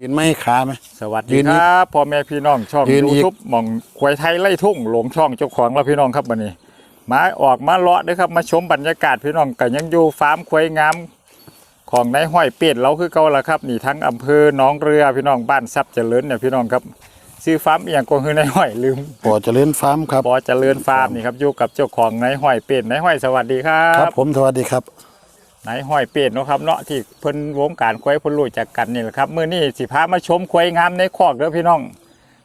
เห็นไหมขาไหม สวัสยืดีนคอีกรับพ่อแม่พี่น้องช่องยืนอีกยูทูบหม่องควายไทยไล่ทุ่งหลงช่องเจ้าของแล้วพี่น้องครับวันนี้ มาออกมาเลาะด้วยครับมาชมบรรยากาศพี่น้องกันยังอยู่ฟาร์มควายงามของนายห้อยเป็ดเราคือเก่าละครับนี่ทั้งอำเภอหนองเรือพี่น้องบ้านทรัพย์เจริญเนี่ยพี่น้องครับซื้อฟาร์มอหย่างก็คือนายห้อยลืมปอเจริญฟาร์มครับ ปอเจริญฟาร์มนี่ครับอยู่กับเจ้าของนายห้อยเป็ดนายห้อยสวัสดีครัครับ บผมสวัสดีครับ นายห้อยเป็ดเนาะครับเนาะที่เพิ่นวงการควายเพิ่นรู้จักกันนี่แหละครับมื้อนี้สิพามาชมควายงามในคอกเด้อพี่น้อง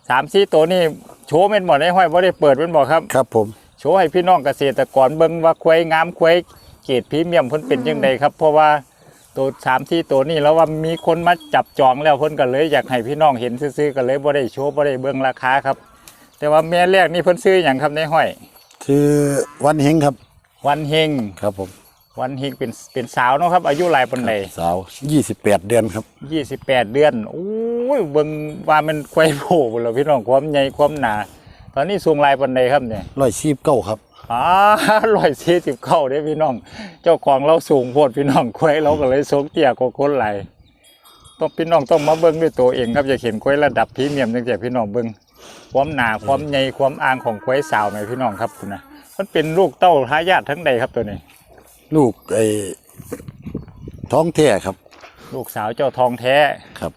สามสี่ตัวนี้โชว์เป็นบ่นายห้อยบ่ได้เปิดเป็นบ่ครับครับผมโชว์ให้พี่น้องเกษตรกรเบิ่งว่าควายงามควายเกรดพรีเมียมเพิ่นเป็นจังไดครับ เพราะว่าตัวสามที่ตัวนี้แล้วว่ามีคนมาจับจองแล้วเพิ่นก็เลยอยากให้พี่น้องเห็นซื่อๆก็เลยบ่ได้โชว์บ่ได้เบิ่งราคาครับ แต่ว่าแม่แรกนี่เพิ่นซื้อหยังครับนายห้อยชื่อวันเฮงครับ วันเฮงครับผม วันเฮงเป็นเป็นสาวเนาะครับ อายุหลายปานใดสาว28เดือนครับยี่สิบแปดเดือนโอ้ยเบิ่งว่ามันควายโผล่หมดแล้วพี่น้องความใหญ่ความหนาตอนนี้สูงลายปันใดครับเนี่ยร้อยชีพเก้าครับอ๋อร้อยสี่สิบเข้าเด้พี่น้อง เจ้าของเราสูงโพดพี่น้องควายเราก็เลยสูงเตี้ยกว่าคนหลายต้องพี่น้องต้องมาเบิ่งด้วยตัวเองครับอย่าเห็นควายระดับพรีเมียมจังแต่พี่น้องเบิ่งความหนาความใหญ่ความอ่างของควายสาวไหมพี่น้องครับคุณนะมันเป็นลูกเต้าทายาททั้งใดครับตัวนี้ ลูกไอ้ท้องแท้ครับ ลูกสาวเจ้าทองแท้ครับ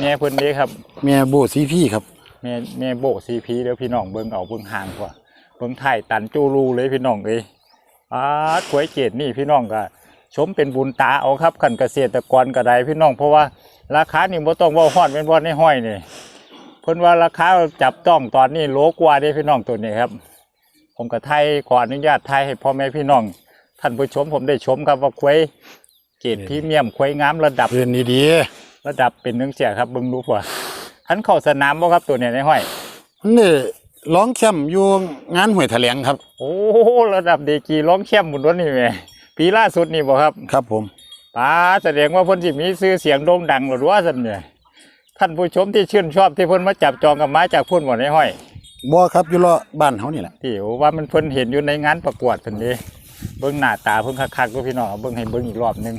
แม่เพิ่นนี้ครับ แม่โบสีพี่ครับ แม่แม่โบกซีพีเดี๋ยวพี่น้องเบิ่งเอาเบิ่งห่างกว่าเบิ่งไทยตันจูรูเลยพี่น้องเอ้ยอาถวยเกตนี่พี่น้องก็ชมเป็นบุญตาเอาครับขันเกษตรกรก็ได้พี่น้องเพราะว่าราคานี่บ่ต้องเว่าฮอดเป็นบ่ในห้อยนี่เพิ่นว่าราคาจับต้องตอนนี้โลกว่าเด้พี่น้องตัวนี้ครับ ผมก็ไทยขออนุญาตไทยให้พ่อแม่พี่น้อง ท่านผู้ชมผมได้ชมครับว่าควายเกรดพรีเมียมควายงามระดับเรียนดีระดับเป็นนึงเสียครับเบิ่งดูว่าท่านเข้าสนามบ่ครับตัวเนี้ในห้อยๆนี่ร้องแชมป์อยู่งานห้วยแถลงครับ โอ้ระดับเดกีร้องเข้มบุญวันนี่แหม่ปีล่าสุดนี่บ่ครับ ครับผมป้าแสดงว่าเพิ่นสิมีชื่อเสียงโด่งดังหรือว่าซั่นเนี่ยท่านผู้ชมที่ชื่นชอบที่เพิ่นมาจับจองกับมาจากพุ่นบ่ในห้อยบ่ครับอยู่เลาะบ้านเฮานี่แหละที่ว่ามันเพิ่นเห็นอยู่ในงานประกวดเพิ่นเด้ เบิ่งหน้าตาเพิ่นคักๆด้วยพี่น้องเอาเบิ่งให้เบิ่งอีกรอบหนึง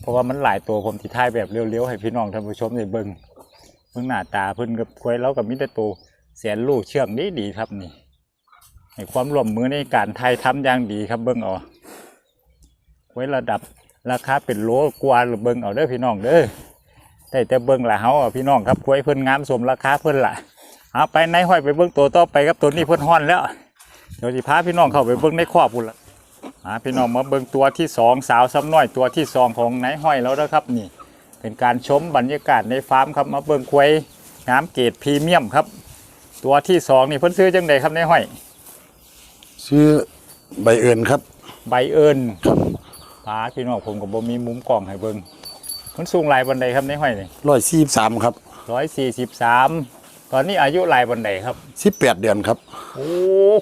เพราะว่ามันหลายตัวผมสิถ่ายแบบเร็วๆให้พี่น้องท่านผู้ชมได้เบิ่งเบิ่งหน้าตาเพิ่นกับควยเรากับมีแต่ตัวแสนลูกเชื่องดีครับนี่ให้ความร่วมมือในการถ่ายทำอย่างดีครับเบิ่งเอาไว้ระดับราคาเป็นโลกว่าหรือเบิ่งเอาเด้อพี่น้องเด้อแต่แต่เบิ่งละเฮาอะพี่น้องครับควยเพิ่นงามสมราคาเพิ่นละเอาไปในห้อยไปเบิ่งตัวต่อไปครับตัวนี้เพิ่นฮ้อนแล้วเดี๋ยวสิพาพี่น้องเข้าไปเบิ่งในครอบพุ่นละ มาพี่น้องมาเบิ่งตัวที่สองสาวซ้ำน้อยตัวที่สองของนายห้อยแล้วนะครับนี่ เป็นการชมบรรยากาศในฟาร์มครับมาเบิ่งควายงามเกรดพรีเมียมครับ ตัวที่สองนี่เพิ่นซื้อจังไดครับนายห้อยชื่อใบเอิญครับ ใบเอิญปาพี่น้องผมก็บ่มีมุมกล้องให้เบิ่งเพิ่นสูงหลายบันไดครับนายห้อยนี่ร้อยสี่สามครับร้อยสี่สิบสามตอนนี้อายุหลายบันไดครับสิบแปดเดือนครับ โอ้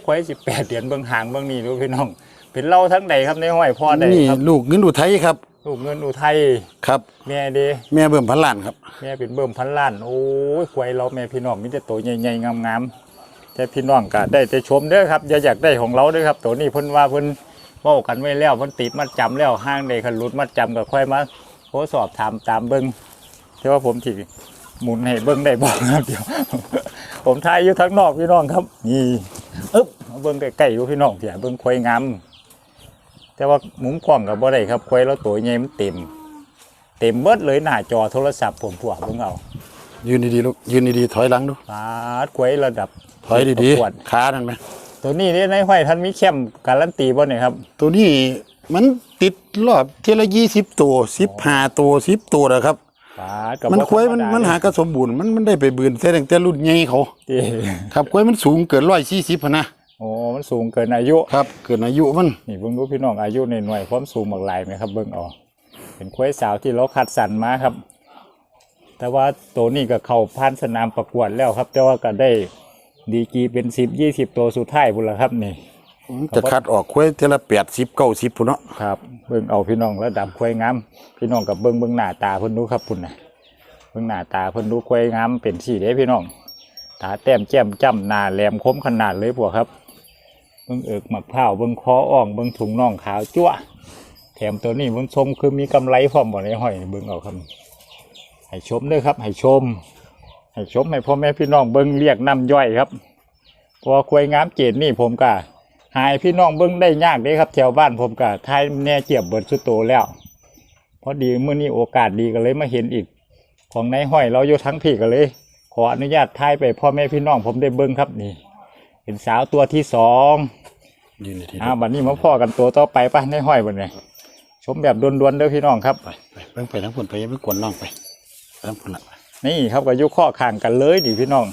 ควายสิบแปดเดือนเบิ่งหางเบิ่งนี่ดูพี่น้อง เป็นเล่าทั้งใดครับนายห้อยพ่อใดนี่ครับลูกเงินอุทัยครับ ลูกเงินอุทัยครับแม่เด้แม่เบิ่มพันล้านครับแม่เป็นเบิ่มพันล้านโอ้ยควายเราแม่พี่น้องมีแต่ตัวใหญ่ๆงามๆแต่พี่น้องก็ได้แต่ชมเด้อครับอย่าอยากได้ของเราเด้อครับ ตัวนี้เพิ่นว่าเพิ่นเว้ากันไว้แล้วเพิ่นติดมัดจำแล้วห้างใดคันหลุดมัดจำก็ค่อยมาโทรสอบถามตามเบิ่งแต่ว่าผมสิหมุนให้เบิ่งได้บ่ครับเดี๋ยว ผมถ่ายอยู่ทางนอกพี่น้องครับ นี่อึ๊บมาเบิ่งใกล้ๆอยู่พี่น้องเดี๋ยวเบิ่งควายงาม แต่ว่ามุมกล้องก็บ่ได้ครับควายเราตัวใหญ่มันเต็ม เต็มเบิดเลยหน้าจอโทรศัพท์ผมพวกเบิ่งเอายืนดีๆลูกยืนดีๆถอยหลังดูปาดกล้วยระดับถอยดีประกวๆขานั่นไหมตัวนี้นี่ในห้อยท่านมีเข้มการันตีบ่เนี่ยครับ ตัวนี้มันติดรอบเทละยี่สิบตัวสิบห้าตัวสิบตัวนะครับ ปาดก็มันบ่ควายมันธรรดมันหากระสมบูรณ์มันมันได้ไปบืนแต่ตั้งแต่รุ่นใหญ่เขาติครับควายมันสูงเกินร้อยสี่สิบนะ โอ้มันสูงเกินอายุ ครับ เกินอายุมันนี่เบิ่งดูพี่น้องอายุในหน่วยความสูงหมากหลายไหมครับเบิ่งเออกเป็นควายสาวที่เราคัดสรรมาครับ แต่ว่าตัวนี้ก็เข้าผ่านสนามประกวดแล้วครับ แต่ว่าก็ได้ดีกรีเป็นสิบยี่สิบตัวสุดท้ายพุ่นละครับนี่จะคัดออกควายเทละแปดสิบเก้าสิบพุ่นเนาะครับเบิ่งเอาพี่น้องระดับควายงามพี่น้องกับเบิ่งเบิ่งหน้าตาเพิ่นดูครับพุ่นน่ะเบิ่งหน้าตาเพิ่นดูควายงามเป็นสีเด้พี่น้องตาแต้มแจ่มจ้ำหน้าแหลมคมขนาดเลยพวกครับ เบิ่งเอิกหมักเผาเบิ่งคออ่องเบิ่งถุงน่องขาวจั่วแถมตัวนี้เบิ่งชมคือมีกำไรพร้อมบ่ได้ห้อยเบิ่งเอาครับให้ชมด้อครับ ให้ชม ให้ชมให้พ่อแม่พี่น้องเบิ้งเรียกน้ำย่อยครับพอควยงามเกตนี่ผมก็หายพี่น้องเบิ้งได้ยากเด้ครับแถวบ้านผมก็ทายแน่เจียบเบิดสุดโตแล้วพอดีเมื่อนี้โอกาสดีก็เลยมาเห็นอีก ของนายห้อยเราอยู่ทั้งพี่ก็เลย ขออนุญาตทายไปพ่อแม่พี่น้องผมได้เบิ้งครับนี่ เป็นสาวตัวที่สองยืนในที่อ้าวบัดนี้มาพ่อกันตัวต่อไปป่ะนายห้อยบัดนี้ชมแบบด่วนๆเด้อพี่น้องครับ ไปไปเบิ่งไปทั้งคนไปอยังไม่กวนน้องไปไปทั้งคนละนี่ครับก็อยุข้อข้างกันเลยดิพี่น้อง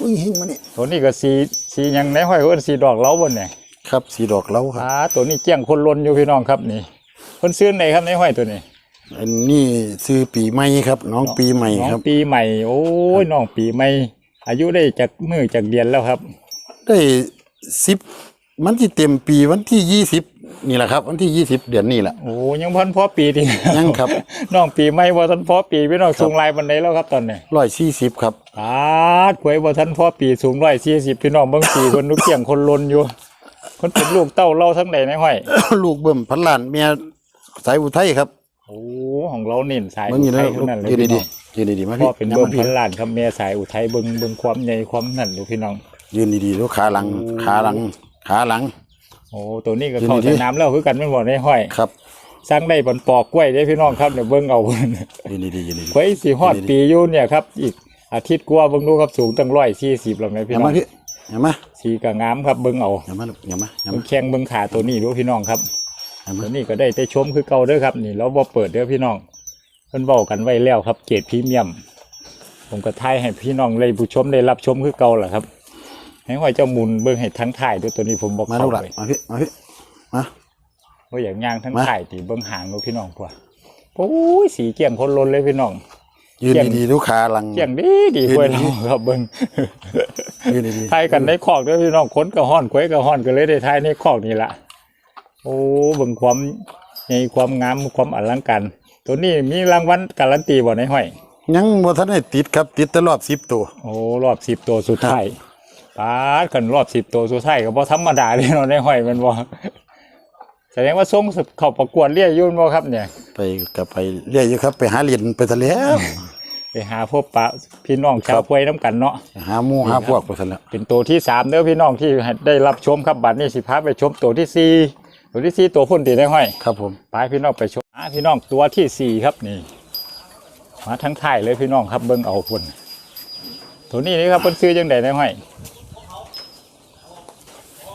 อุ้ยหิ้งมาเนี่ยตัวนี้ก็สีสีหยังนายห้อยเอิ้นสีดอกเล้าบนเนี่ยครับสีดอกเล้าครับ อ่าตัวนี้เจียงคนลนอยู่พี่น้องครับนี่คนซื้อไหนครับนายห้อยตัวนี้อันนี้ซื้อปีใหม่ครับ น้องปีใหม่น้องครับ ปีใหม่ โอ้ยน้องปีใหม่ อายุได้จากมือจากเดือนแล้วครับ ได้สิบมันที่เต็มปีวันที่ยี่สิบนี่แหละครับ วันที่ยี่สิบเดือนนี้แหละ โอ้ยังพันพอปีที่ยังครับ น้องปีใหม่บ่ทันพอปีพี่น้องสูงลายบันไดแล้วครับตอนนี้ร้อยสี่สิบครับปาดขวยบ่ทันพอปีสูงร้อยสี่สิบพี่น้องเบิ่งปีคนนุกเกี่ยงคนลนอยู่ คนเป็นลูกเต้าเล่าทั้งใดในห้อย ลูกเบิ่มพันล้านเมียสายอุทัยครับโอ้ของเราเน้นสายเบิ่งอยู่อุนะทัยลูเท่ากนั้นเลยยืนพี่ดีน้องๆยืนดีๆมาพ่พี่อเป็นย้ำเบิ่มางพี่พันล้านครับแม่สายอุทัยเบิ่งเบิ่งความใหญ่ความนั่นดูพี่น้อง ยืนดีๆลูกขาหลัง ขาหลัง ขาหลัง โอ้ตัวนี้ก็ยืนเข้าดีสๆนามแล้วคือกันแม่นบ่ในห้อยครับสร้างได้บนปอกกล้วยได้พี่น้องครับเดี๋ยวเบิ่งเอายืนดีๆยืนดีไว้สิฮอดปีอยู่เนี่ยครับ อีกอาทิตย์กว่าเบิ่งดูครับสูงตั้ง140แล้วแม่ๆพี่อย่าน้อมางพี่อย่ามาสีก็งามครับเบิ่งเอาอย่ามาลูกอย่ามาอย่าเบิ่มางแข้งเบิ่งขาตัวนี้ดูพี่น้องครับอย่ามาตัวนี้ก็ได้แต่ชมคือเก่าเด้อครับ นี่เราบ่เปิดเด้อพี่น้องเพิ่นเว้ากันไว้แล้วครับ เกรดพรีเมียม ผมก็ทายให้พี่น้องเลยผู้ชมได้รับชมคือเก่าแหละครับ ให้ห้อยเจ้าหมุนเบิ่งให้ทั้งถ่ายด้วยตัวนี้ผมบอกมาเข้าลูกหลักไปมาพี่มาพี่มา ว่าอย่างย่างทั้งมา ถ่ายตีเบิ่งหางดูพี่น้องพวกโอ้ยสีเกี่ยงคนลนเลยพี่น้อง ยืนดีๆลูกขาหลัง เกี่ยงดีดียืนควยดีเราครับเบิ่งยืนดีทายกันในคอกเด้อพี่น้องขนกระห้อนควยกระห้อนก็เลยได้ทายในคอกนี่ละโอ้เบิ่งความในความงามความอลังการตัวนี้มีรางวัลการันตีบ่ในห้อยๆยังบ่ทันได้ติดครับ ติดแต่รอบสิบตัว โอ้รอบสิบตัวสุดท้าย ปาดกันรอบสิบตัวสุดท้ายก็บ่ธรรมดาเลยเนาะในห้อยแมันบ่แสดงว่าส่งเข้าประกวดเรียกอยุ่นบ่ครับ เนี่ย ไปกับไปเรียกอยู่ครับ ไปหาเหรียญไปทะเลแล้วไปหาพบปะพี่น้องชาวพวยน้ำกันเนาะหาหมู่หาพวกไปทะเลแล้วเป็นตัวที่สามเด้อพี่น้องที่ได้รับชมครับบัดนี้สิพาไปชมตัวที่สี่ตัวที่สี่ตัวพุ่นตีได้ห้อยครับผมไปพี่น้องไปชมอ่าพี่น้องตัวที่สี่ครับนี่มาทั้งถ่ายเลยพี่น้องครับเบิ่งเอาพุ่นตัวนี้นี่ครับเพิ่นซื้อจังไดได้ห้อย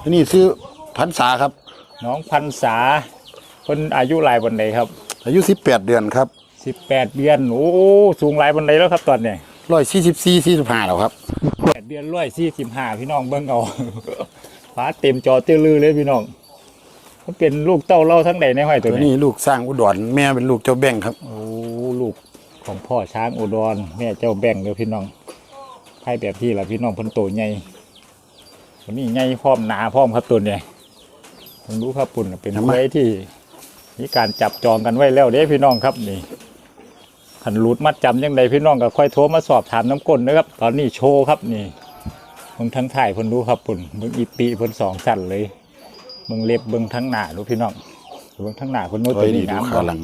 อันนี้ซื้อพันษาครับ น้องพันษาเพิ่นอายุหลายบันไดครับ อายุสิบแปดเดือนครับสิบแปดเดือนโอ้สูงหลายบันไดแล้วครับตอนเนี้ยร้อยสี่สิบสี่สี่สิบห้าแล้วครับแปดเดือนร้อยสี่สิบห้าพี่น้องเบิ่งเอาฟ้าเต็มจอเตื้อลือเลยพี่น้องมันเป็นลูกเต้าเล่าทั้งใดในห้อยตัตัววนี้นี้ลูกสร้างอุดรแม่เป็นลูกเจ้าแบ่งครับโอ้ลูกของพ่อช้างอุดรแม่เจ้าแบ่งเด้อพี่น้องให้แบบที่ละพี่น้องเพิ่นโตใหญ่ตั วนี้ใหญ่พร้อมหนาพร้อมครับตัวเนี่ยผมรู้ครับปุ่นเป็นทำไมไว้ที่มีการจับจองกันไว้แล้วเด้พี่น้องครับนี่ขันรูดมัดจำยังไงพี่น้องก็ค่อยโทรมาสอบถามน้ำก้นนะครับ ตอนนี้โชว์ครับนี่เบิ่งทั้งถ่ายเพิ่นรู้ครับปุ่นเบิ่งอีปีเพิ่นสองสั่นเลยเบิ่งเล็บเบิ่งทั้งหน้าดูพี่น้องเบิ่งทั้งหน้าเพิ่นโน้ตถอตัยวดีนี้ดูน้ำขาบ่หลัง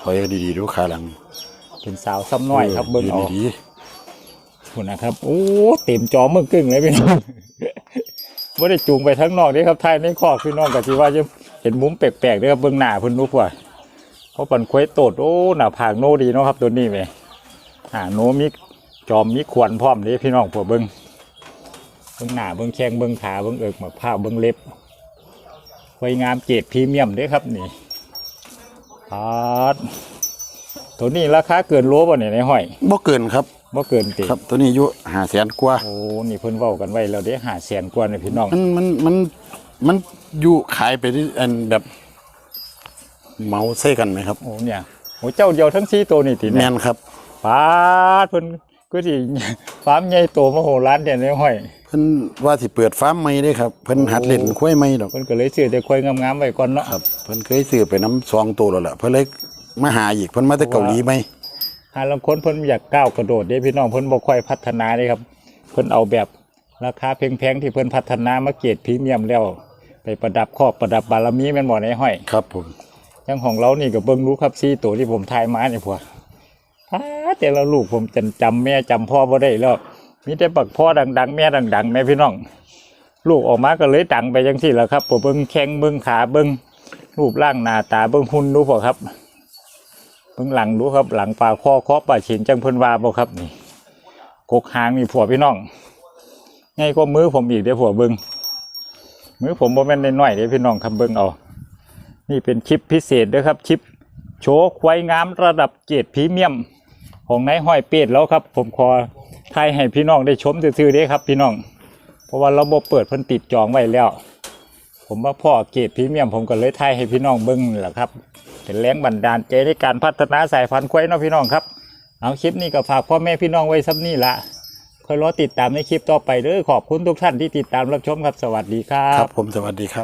ถอยดีๆดูขาหลัง เป็นสาวซ้ำน้อยครับเบิ้งเอายืนดีคุณนะครับโอ้เต็มจอเมืองกึ่งเลยพี่น้อง ไม่ได้จูงไปทั้งนอกนี่ครับท้ายในคอกพี่น้องก็ที่ว่าจะเห็นมุมแปลกๆด้วยครับเบิ้องหน้าพิ่นรู้ว่าเพราะปันควยโตดโอ้หน้าผากโนดีเนาะครับตัวนี้ไหมอ่าโนมีจอมมีขวนพร้อมเลยพี่น้องพวกเบิ้งเบิ้งหน้าเบิ้องแข้งเบิ้องขาเบิ้องเอิกหมักผ้าเบิ้องเล็บไวยงามเกรดพรีเมียมเด้อครับนี่ปาดตัวนี้ราคาเกินโลป่ะเนี่ยในห้อยบ่เกินครับ บ่เกินติครับตัวนี้อายุห้าแสนกว่าโอ้นี่เพิ่นเว้ากันไว้แล้วเด้หาแสนกว่าเนี่ยพี่น้องมันมันมันมันอยู่ขายไปที่อันแบบเหมาใส่กันไหมครับโอ้เนี่ยโอ้เจ้าเดียวทั้งสี่ตัวนี่ติแมเนี่ยนครับปาดเพิ่นก็สิฟาร์มใหญ่โตมโหฬารเนี่ยในห้อยเพิ่นว่าสิเปิดฟาร์มใหม่เด้ครับเพิ่นหัดเล่นควายใหม่ดอก เพิ่นก็เลยซื้อแต่ควายงามๆไว้ก่อนเนาะครับเพิ่นเคยซื้อไปน้ำซองตัวแล้วล่ะเพิ่นเลยมาหาอีกเพิ่นมาแต่เกาหลีไหม หาลางคนเพิ่นอยากก้าวกระโดดเด้พี่น้องเพิ่นบ่ค่อยพัฒนาเด้ครับ เพิ่นเอาแบบราคาแพงๆที่เพิ่นพัฒนามาเกรดพรีเมียมแล้ว ไปประดับครอบประดับบารมีแม่นบ่ในห้อยครับผมอย่างของเรานี่ก็เบิ่งรู้ครับซี่ตัวที่ผมทายมาเนี่ยพวกอ้าแต่ละลูกผมจำจำแม่จำพ่อบ่ได้แล้วมีแต่ปักพ่อดัง ๆ แม่ดัง ๆ แม่พี่น้อง ลูกออกมาก็เลยดังไปจังซี่แหละครับผมเบิ่งแข้งเบิ่งขาเบิ่งรูปร่างหน้าตาเบิ่งหุ่นดูพอครับ เบิ่งหลังดูครับ หลังปลาคอเคาะปลาฉินจังเพิ่นว่าบ่ครับนี่กกหางนี่ผัวพี่น้องไงก็มือผมอีกเด้อผัวเบิงมือผมบ่แม่นน้อยๆเด้อพี่น้องครับเบิ่งเอานี่เป็นคลิปพิเศษด้อครับคลิปโชว์ควายงามระดับเกรดพรีเมียม ของนายห้อยเป็ดแล้วครับ ผมขอถ่ายให้พี่น้องได้ชมซื่อๆเด้ครับ พี่น้อง เพราะว่าระบบเปิดเพิ่นติดจองไว้แล้ว ผมว่าพ่อเกรดพรีเมียมผมก็เลยถ่ายให้พี่น้องเบิ้งแหละครับเป็นแรงบันดาลใจในการพัฒนาสายพันธุ์ควายเนาะพี่น้องครับ เอาคลิปนี้ก็ฝากพ่อแม่พี่น้องไว้ซับนี่ละคอยรอติดตามในคลิปต่อไปเด้อขอบคุณทุกท่านที่ติดตามรับชมครับสวัสดีครับ ครับผมสวัสดีครับ